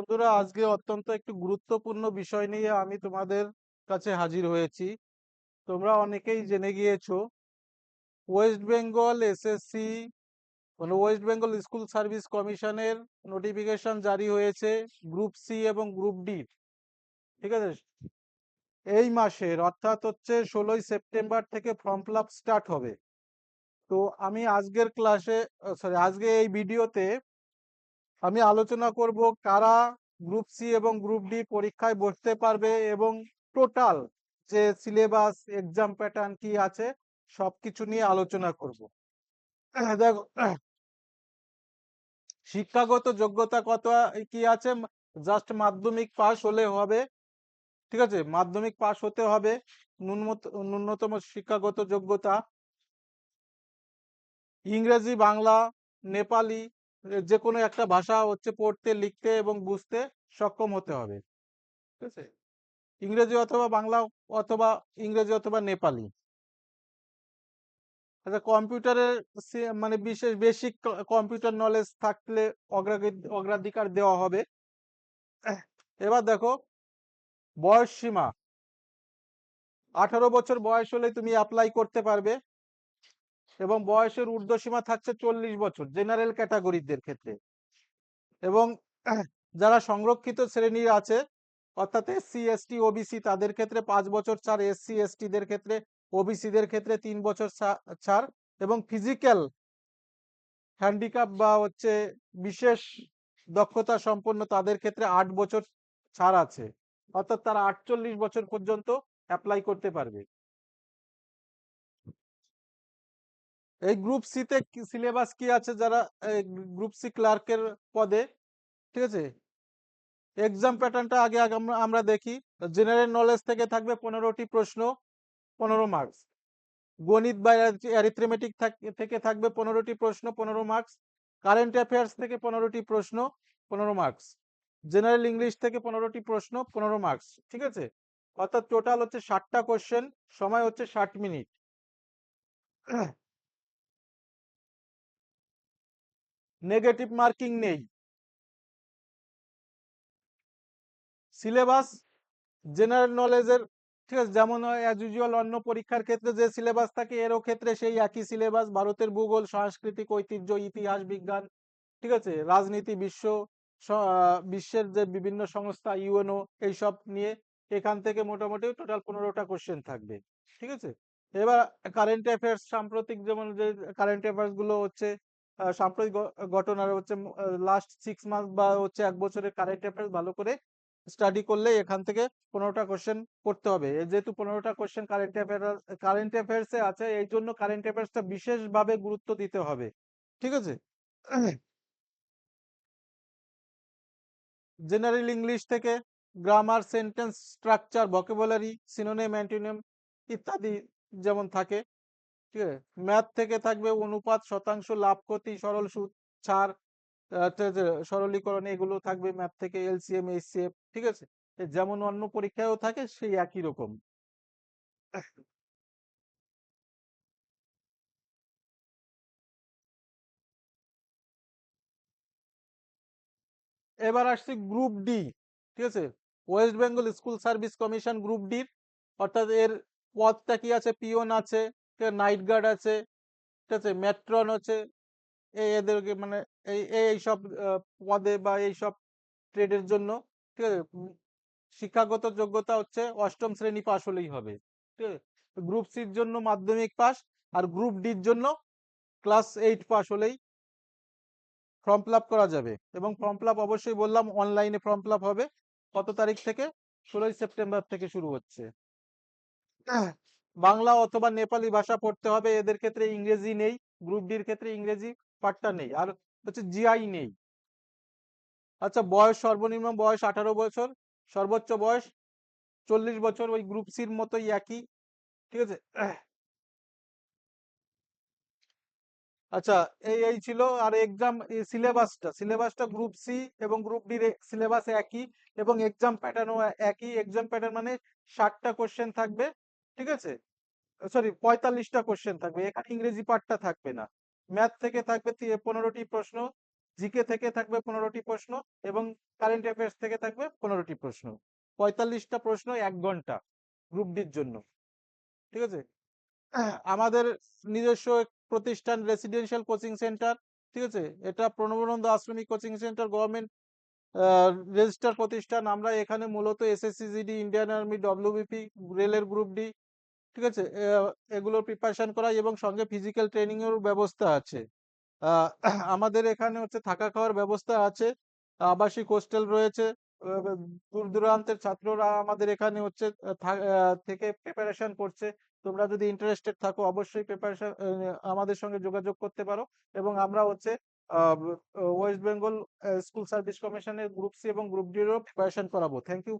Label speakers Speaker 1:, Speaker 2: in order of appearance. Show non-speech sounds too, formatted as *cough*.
Speaker 1: বন্ধুরা, আজকে অত্যন্ত একটু গুরুত্বপূর্ণ বিষয় নিয়ে আমি তোমাদের কাছে হাজির হয়েছি। তোমরা অনেকেই জেনে গিয়েছো ওয়েস্ট বেঙ্গল এসএসসি মানে ওয়েস্ট বেঙ্গল স্কুল সার্ভিস কমিশনের নোটিফিকেশন জারি হয়েছে গ্রুপ সি এবং গ্রুপ ডি ঠিক আছে? এই মাসের, অর্থাৎ হচ্ছে ষোলোই সেপ্টেম্বর থেকে ফর্ম ফিল স্টার্ট হবে। তো আমি আজকের ক্লাসে সরি আজকে এই ভিডিওতে আমি আলোচনা করব কারা গ্রুপ সি এবং গ্রুপ ডি পরীক্ষায় বসতে পারবে এবং টোটাল যে সিলেবাস এক্সাম প্যাটার্ন কি আছে, সবকিছু নিয়ে আলোচনা করব। দেখো, শিক্ষাগত যোগ্যতা কত কি আছে? জাস্ট মাধ্যমিক পাস হলে হবে, ঠিক আছে? মাধ্যমিক পাস হতে হবে ন্যূনতম শিক্ষাগত যোগ্যতা। ইংরেজি, বাংলা, নেপালি যে কোনো একটা ভাষা হচ্ছে পড়তে, লিখতে এবং বুঝতে সক্ষম হতে হবে। ঠিক আছে? ইংরেজি অথবা বাংলা অথবা ইংরেজি অথবা নেপালি। আচ্ছা কম্পিউটারের মানে বিশেষ বেসিক কম্পিউটার নলেজ থাকলে অগ্রাধিকার দেওয়া হবে। এবার দেখো, বয়স সীমা। আঠারো বছর বয়স হলে তুমি অ্যাপ্লাই করতে পারবে। এবং বয়সের ঊর্ধ্বসীমা থাকছে চল্লিশ বছর জেনারেল ক্যাটাগরিদের ক্ষেত্রে। এবং যারা সংরক্ষিত শ্রেণির আছে, অর্থাৎ এসসি এসটি ওবিসি তাদের ক্ষেত্রে পাঁচ বছর ছাড় এসসি এসটিদের ক্ষেত্রে ওবিসিদের ক্ষেত্রে তিন বছর ছাড় এবং ফিজিক্যাল হ্যান্ডিক্যাপ বা হচ্ছে বিশেষ দক্ষতা সম্পন্ন তাদের ক্ষেত্রে আট বছর ছাড় আছে। অর্থাৎ তারা আটচল্লিশ বছর পর্যন্ত অ্যাপ্লাই করতে পারবে। এই গ্রুপ সিতে সিলেবাস কি আছে যারা গ্রুপ সি ক্লার্কের পদে, ঠিক আছে? এক্সাম প্যাটার্নটা আগে আগে আমরা দেখি। জেনারেল নলেজ থেকে থাকবে পনেরোটি প্রশ্ন, পনেরো মার্কস গণিত বা অ্যারিথমেটিক থেকে থাকবে পনেরোটি প্রশ্ন, পনেরো মার্কস কারেন্ট অ্যাফেয়ার্স থেকে পনেরোটি প্রশ্ন, পনেরো মার্কস জেনারেল ইংলিশ থেকে পনেরোটি প্রশ্ন, পনেরো মার্কস ঠিক আছে? অর্থাৎ টোটাল হচ্ছে ষাটটা কোশ্চেন সময় হচ্ছে ষাট মিনিট নেগেটিভ মার্কিং নেই। সিলেবাস জেনারেল নলেজের ঠিক আছে, যেমন অ্যাজ ইউজুয়াল অন্য পরীক্ষার ক্ষেত্রে যে সিলেবাস থাকে, এরও ক্ষেত্রে সেই একই সিলেবাস ভারতের ভূগোল, সাংস্কৃতিক ঐতিহ্য, ইতিহাস, বিজ্ঞান, ঠিক আছে, রাজনীতি, বিশ্ব বিশ্বের যে বিভিন্ন সংস্থা, ইউএনও, এইসব নিয়ে এখান থেকে মোটামুটি টোটাল পনেরোটা কোশ্চেন থাকবে, ঠিক আছে? এবার কারেন্ট অ্যাফেয়ার্স সাম্প্রতিক যেমন যে কারেন্ট অ্যাফেয়ার্সগুলো হচ্ছে সাম্প্রতিক ঘটনার হচ্ছে লাস্ট সিক্স মান্থ বা হচ্ছে এক বছরের কারেন্ট অ্যাফেয়ার্স ভালো করে স্টাডি করলে এখান থেকে পনেরোটা কোশ্চেন করতে হবে। যেহেতু পনেরোটা কোশ্চেন কারেন্ট অ্যাফেয়ার কারেন্ট অ্যাফেয়ার্সে আছে, এই জন্য কারেন্ট অ্যাফেয়ার্সটা বিশেষভাবে গুরুত্ব দিতে হবে। ঠিক আছে? জেনারেল ইংলিশ থেকে grammar sentence structure vocabulary synonym antonym ইত্যাদি যেমন থাকে ঠিক আছে? ম্যাথ থেকে থাকবে অনুপাত, শতাংশ, লাভ, ক্ষতি, সরল সুদ, ছাড় সরলীকরণ, এগুলো থাকবে ম্যাথ থেকে এলসিএম এইচসিএফ ঠিক আছে? যেমন অন্য পরীক্ষায়ও থাকে, সেই একই রকম। এবার আসছি গ্রুপ ডি, ঠিক আছে? West Bengal school service commission group ডির, অর্থাৎ এর পদটা কি আছে? পিওন আছে। নাইট গার্ড আছে, ঠিক আছে? মেট্রন আছে, এই এদেরকে মানে এই এই সব পদে বা এই সব ট্রেডের জন্য, ঠিক আছে? শিক্ষাগত যোগ্যতা হচ্ছে অষ্টম শ্রেণি পাশ হলেই হবে, ঠিক আছে? গ্রুপ সির জন্য মাধ্যমিক পাস আর গ্রুপ ডির জন্য ক্লাস এইট পাস হলেই ফর্ম ফিল করা যাবে এবং ফর্ম ফিল অবশ্যই বললাম অনলাইনে ফর্ম ফিল হবে, কত তারিখ থেকে? ষোলোই সেপ্টেম্বর থেকে শুরু হচ্ছে। *clears throat* বাংলা অথবা নেপালি ভাষা পড়তে হবে, এদের ক্ষেত্রে ইংরেজি নেই গ্রুপ ডির ক্ষেত্রে ইংরেজি পার্টটা নেই, আর হচ্ছে জিআই নেই। আচ্ছা বয়স সর্বনিম্ন বয়স আঠারো বছর, সর্বোচ্চ বয়স চল্লিশ বছর, ওই গ্রুপ সির মতোই একই, ঠিক আছে? আচ্ছা এই এই ছিল, আর এক্সাম সিলেবাসটা সিলেবাসটা গ্রুপ সি এবং গ্রুপ ডি সিলেবাস একই এবং এক্সাম প্যাটার্নও একই এক্সাম প্যাটার্ন মানে ষাটটা কোশ্চেন থাকবে ঠিক আছে? সরি পঁয়তাল্লিশটা কোশ্চেন থাকবে। এখানে ইংরেজি পার্টটা থাকবে না। ম্যাথ থেকে থাকবে পনেরোটি প্রশ্ন জিকে থেকে থাকবে পনেরোটি প্রশ্ন এবং কারেন্ট অ্যাফেয়ার্স থেকে থাকবে পনেরোটি প্রশ্ন। পঁয়তাল্লিশটা প্রশ্ন এক ঘণ্টা গ্রুপ ডির জন্য। ঠিক আছে? আমাদের নিজস্ব প্রতিষ্ঠান রেসিডেন্সিয়াল কোচিং সেন্টার ঠিক আছে? এটা প্রণবানন্দ আশ্রমিক কোচিং সেন্টার গভর্নমেন্ট রেজিস্টার প্রতিষ্ঠান। আমরা এখানে মূলত SSC GD Indian army WBP রেলের গ্রুপ ডি ঠিক আছে? এগুলোর প্রিপারেশন করাই এবং সঙ্গে ফিজিক্যাল ট্রেনিং এর ব্যবস্থা আছে। আমাদের এখানে হচ্ছে থাকা খাওয়ার ব্যবস্থা আছে, আবাসিক হোস্টেল রয়েছে দূর দূরান্তের ছাত্ররা আমাদের এখানে হচ্ছে থেকে প্রিপারেশন করছে। তোমরা যদি ইন্টারেস্টেড থাকো অবশ্যই প্রিপারেশন আমাদের সঙ্গে যোগাযোগ করতে পারো এবং আমরা হচ্ছে ওয়েস্ট বেঙ্গল স্কুল সার্ভিস কমিশনের গ্রুপ সি এবং গ্রুপ ডি এরও প্রিপারেশন করাবো। Thank you